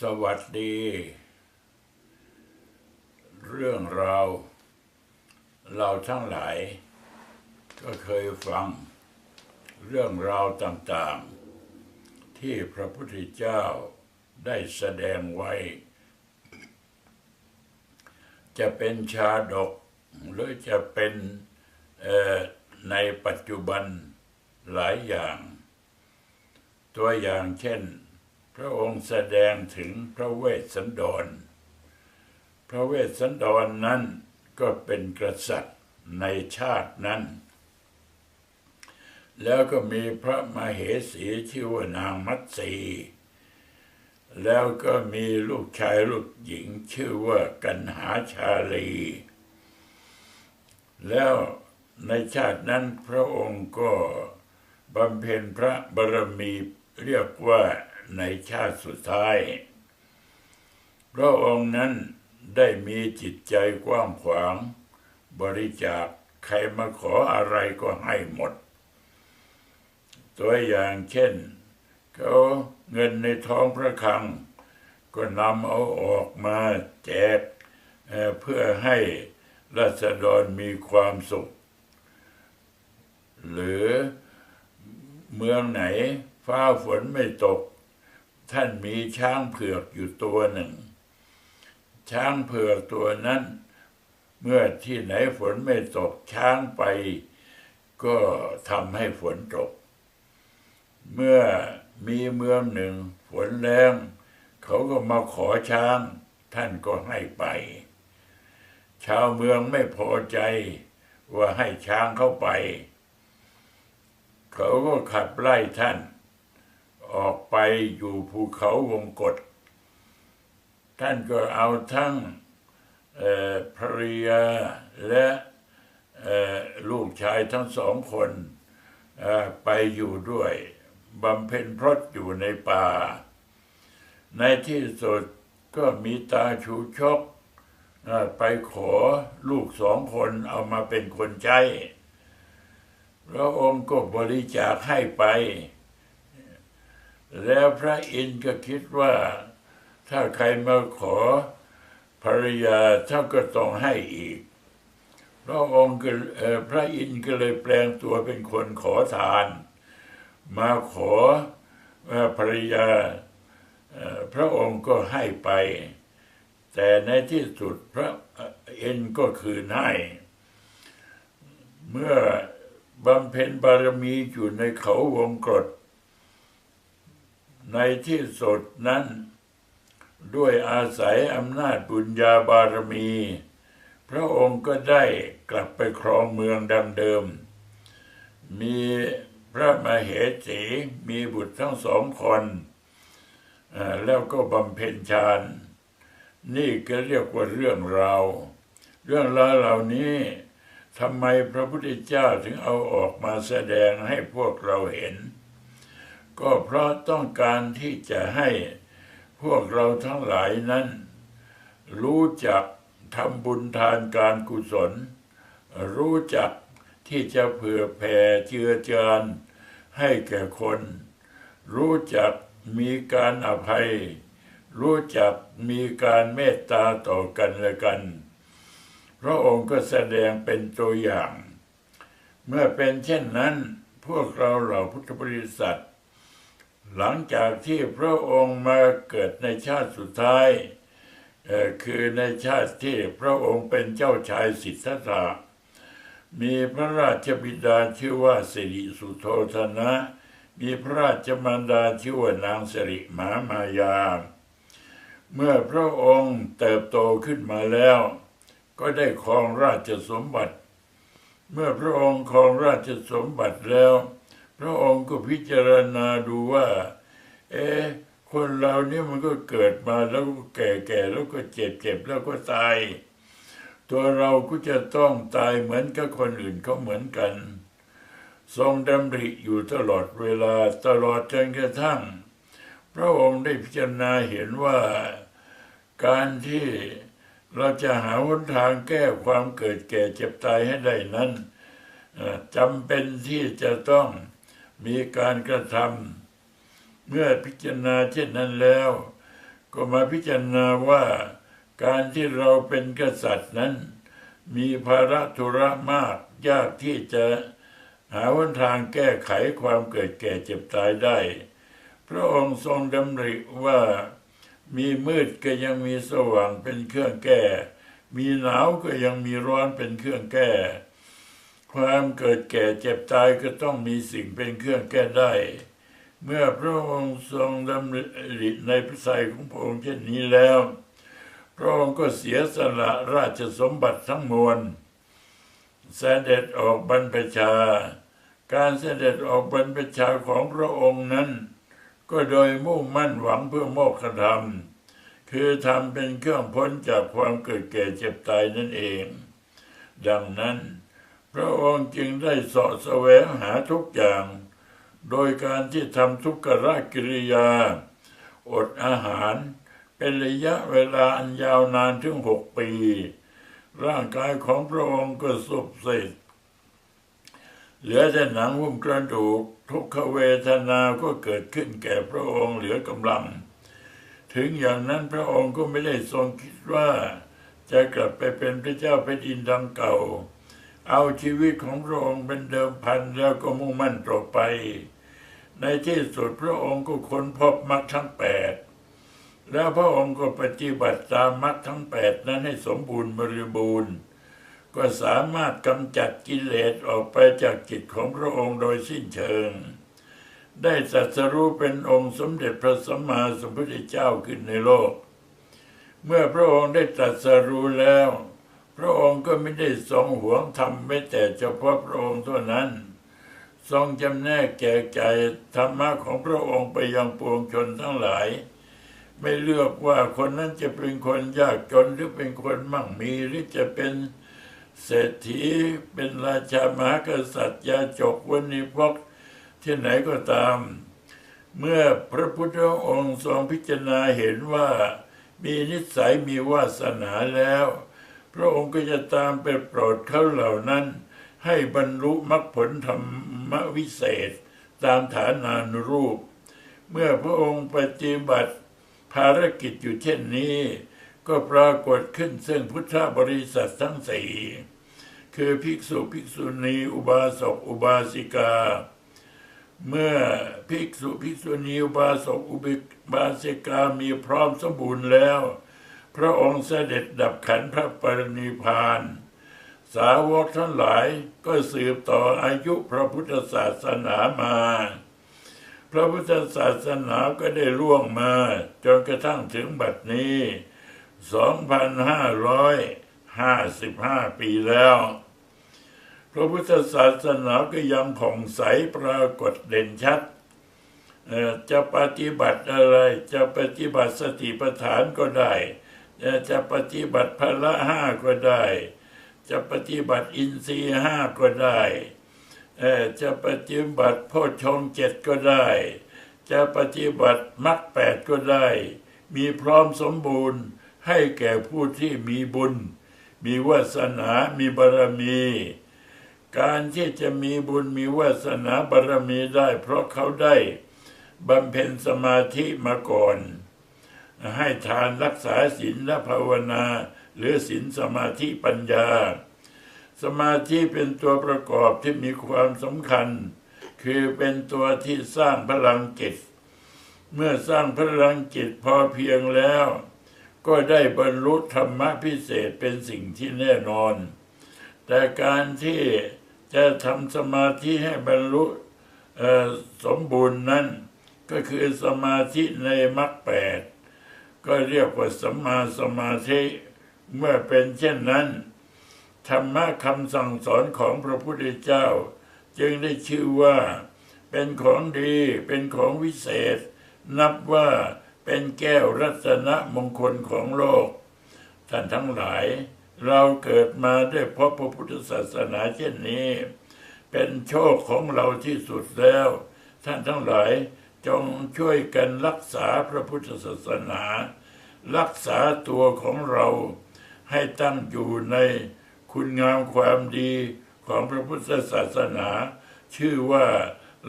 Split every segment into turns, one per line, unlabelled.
สวัสดี เรื่องราว เราทั้งหลาย ก็เคยฟัง เรื่องราวต่างๆ ที่พระพุทธเจ้าได้แสดงไว้ จะเป็นชาดก หรือจะเป็นในปัจจุบันหลายอย่าง ตัวอย่างเช่น พระองค์แสดงถึงพระเวสสันดร พระเวสสันดรนนั้นก็เป็นกษัตริย์ในชาตินั้น แล้วก็มีพระมเหสีชื่อว่านางมัตสีแล้วก็มีลูกชายลูกหญิงชื่อว่ากันหาชาลี แล้วในชาตินั้นพระองค์ก็บำเพ็ญพระบารมีเรียกว่า ในชาติสุดท้าย พระองค์นั้นได้มีจิตใจกว้างขวาง บริจาคใครมาขออะไรก็ให้หมด ตัวอย่างเช่น เขาเงินในท้องพระคลัง ก็นำเอาออกมาแจกเเพื่อให้รัษฎรมีความสุข หรือเมืองไหนฟ้าฝนไม่ตก ท่านมีช้างเผือกอยู่ตัวหนึ่ง ช้างเผือกตัวนั้น เมื่อที่ไหนฝนไม่ตกช้างไป ก็ทำให้ฝนตก เมื่อมีเมืองหนึ่งฝนแรงเขาก็มาขอช้าง ท่านก็ให้ไป ชาวเมืองไม่พอใจว่าให้ช้างเข้าไป เขาก็ขับไล่ท่าน ออกไปอยู่ภูเขาวงกฏท่านก็เอาทั้งภรรยาและลูกชายทั้งสองคนไปอยู่ด้วยบำเพ็ญพรตอยู่ในป่า ในที่สุดก็มีตาชูชกไปขอลูกสองคนเอามาเป็นคนใช้พระองค์ก็บริจาคให้ไป แล้วพระอินทร์ก็คิดว่า ถ้าใครมาขอภรรยาท่านก็ต้องให้อีก พระองค์พระอินทร์ก็เลยแปลงตัวเป็นคนขอทาน มาขอภรรยาพระองค์ก็ให้ไป แต่ในที่สุดพระเอ็นก็คืนให้ เมื่อบำเพ็ญบารมีอยู่ในเขาวงกฏ ในที่สุดนั้น ด้วยอาศัยอำนาจบุญญาบารมี พระองค์ก็ได้กลับไปครองเมืองดังเดิม มีพระมเหสีมีบุตรทั้งสองคนแล้วก็บำเพ็ญฌานนี่ก็เรียกว่าเรื่องราวเรื่องราวเหล่านี้ทำไมพระพุทธเจ้าถึงเอาออกมาแสดงให้พวกเราเห็น ก็เพราะต้องการที่จะให้พวกเราทั้งหลายนั้น รู้จักทำบุญทานการกุศล รู้จักที่จะเผื่อแผ่เจือจานให้แก่คน รู้จักมีการอภัย รู้จักมีการเมตตาต่อกันและกัน พระองค์ก็แสดงเป็นตัวอย่าง เมื่อเป็นเช่นนั้นพวกเราเหล่าพุทธบริษัท หลังจากที่พระองค์มาเกิดในชาติสุดท้ายคือในชาติที่พระองค์เป็นเจ้าชายสิทธัตถะมีพระราชบิดาชื่อว่าสิริสุโธธนะ มีพระราชมารดาชื่อว่านางสิริมามายา เมื่อพระองค์เติบโตขึ้นมาแล้ว ก็ได้ครองราชสมบัติ เมื่อพระองค์ครองราชสมบัติแล้ว ระองค์ก็พิจารณาดูว่า เอ๊ะคนเราเนี่ยมันก็เกิดมาแล้วก็แก่ๆแล้วก็เจ็บเจ็บแล้วก็ตาย ตัวเราก็จะต้องตายเหมือนกับคนอื่นเขาเหมือนกัน ทรงดำริอยู่ตลอดเวลาตลอดจนกระทั่ง พระองค์ได้พิจารณาเห็นว่า การที่เราจะหาหนทางแก้ความเกิดแก่เจ็บตายให้ได้นั้นจำเป็นที่จะต้อง มีการกระทำเมื่อพิจารณาเช่นนั้นแล้ว ก็มาพิจารณาว่าการที่เราเป็นกษัตริย์นั้น มีภาระธุระมากยากที่จะหาวันทางแก้ไขความเกิดแก่เจ็บตายได้ พระองค์ทรงดำริว่ามีมืดก็ยังมีสว่างเป็นเครื่องแก้ มีหนาวก็ยังมีร้อนเป็นเครื่องแก้ ความเกิดแก่เจ็บตายก็ต้องมีสิ่งเป็นเครื่องแก้ได้ เมื่อพระองค์ทรงดำริในพระทัยของพระองค์เช่นนี้แล้ว พระองค์ก็เสียสละราชสมบัติทั้งมวลเสด็จออกบรรพชา การเสด็จออกบรรพชาของพระองค์นั้น ก็โดยมุ่งมั่นหวังเพื่อโมกขธรรม คือทำเป็นเครื่องพ้นจากความเกิดแก่เจ็บตายนั่นเอง ดังนั้น พระองค์จึงได้สาะแสวงหาทุกอย่าง โดยการที่ทำทุกขกิริยา อดอาหาร เป็นระยะเวลาอันยาวนานถึงหกปี ร่างกายของพระองค์ก็สุบเสร็จเหลือแต่หนังหุ้มกระดูก ทุกขเวทนาก็เกิดขึ้นแก่พระองค์เหลือกำลัง ถึงอย่างนั้นพระองค์ก็ไม่ได้ทรงคิดว่า จะกลับไปเป็นพระเจ้าแผ่นดินดังเก่า เอาชีวิตของพระองค์เป็นเดิมพันแล้วก็มุ่งมั่นต่อไป ในที่สุดพระองค์ก็ค้นพบมรรคทั้งแปดแล้วพระองค์ก็ปฏิบัติตามมรรคทั้งแปดนั้นให้สมบูรณ์บริบูรณ์ ก็สามารถกำจัดกิเลสออกไปจากจิตของพระองค์โดยสิ้นเชิง ได้ตรัสรู้เป็นองค์สมเด็จพระสัมมาสัมพุทธเจ้าขึ้นในโลก เมื่อพระองค์ได้ตรัสรู้แล้ว พระองค์ก็ไม่ได้ทรงหวงธรรมไม่แต่เฉพาะพระองค์เท่านั้น ทรงจำแนกแจกใจธรรมะของพระองค์ไปยังปวงชนทั้งหลาย ไม่เลือกว่าคนนั้นจะเป็นคนยากจนหรือเป็นคนมั่งมีหรือจะเป็นเศรษฐีเป็นราชามหากษัตริย์ยาจกวันนี้พกที่ไหนก็ตาม เมื่อพระพุทธองค์ทรงพิจารณาเห็นว่ามีนิสัยมีวาสนาแล้ว พระองค์ก็จะตามไปโปรดเขาเหล่านั้น ให้บรรลุมรรคผลธรรมวิเศษ ตามฐานานุรูป เมื่อพระองค์ปฏิบัติภารกิจอยู่เช่นนี้ ก็ปรากฏขึ้นซึ่งพุทธบริษัททั้งสี่คือภิกษุภิกษุณีอุบาสกอุบาสิกา เมื่อภิกษุภิกษุณีอุบาสกอุบาสิกามีพร้อมสมบูรณ์แล้ว พระองค์เสด็จดับขันพระปรินิพาน สาวกทั้งหลายก็สืบต่ออายุพระพุทธศาสนามา พระพุทธศาสนาก็ได้ล่วงมา จนกระทั่งถึงบัดนี้ 2,555 ปีแล้ว พระพุทธศาสนาก็ยังผ่องใสปรากฏเด่นชัดจะปฏิบัติอะไรจะปฏิบัติสติปัฏฐานก็ได้ จะปฏิบัติพละห้าก็ได้ จะปฏิบัติอินทรีห้าก็ได้จะปฏิบัติโพชงเจ็ดก็ได้ จะปฏิบัติมรรคแปดก็ได้ มีพร้อมสมบูรณ์ให้แก่ผู้ที่มีบุญ มีวาสนามีบารมี การที่จะมีบุญมีวาสนาบารมีได้ เพราะเขาได้บำเพ็ญสมาธิมาก่อน ให้ทานรักษาศีลและภาวนา หรือศีลสมาธิปัญญา สมาธิเป็นตัวประกอบที่มีความสำคัญ คือเป็นตัวที่สร้างพลังจิตเมื่อสร้างพลังจิตพอเพียงแล้ว ก็ได้บรรลุธรรมะพิเศษเป็นสิ่งที่แน่นอน แต่การที่จะทำสมาธิให้บรรลุสมบูรณ์นั้น ก็คือสมาธิในมรรคแปด ก็เรียกว่าสัมมาสมาธิเมื่อเป็นเช่นนั้น ธรรมะคำสั่งสอนของพระพุทธเจ้า จึงได้ชื่อว่า เป็นของดีเป็นของวิเศษ นับว่าเป็นแก้วรัตนมงคลของโลก ท่านทั้งหลาย เราเกิดมาได้พบพระพุทธศาสนาเช่นนี้ เป็นโชคของเราที่สุดแล้ว ท่านทั้งหลาย จงช่วยกันรักษาพระพุทธศาสนา รักษาตัวของเราให้ตั้งอยู่ในคุณงามความดีของพระพุทธศาสนา ชื่อว่า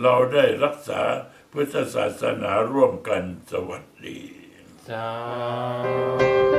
เราได้รักษาพุทธศาสนาร่วมกันสวัสดี สาธุ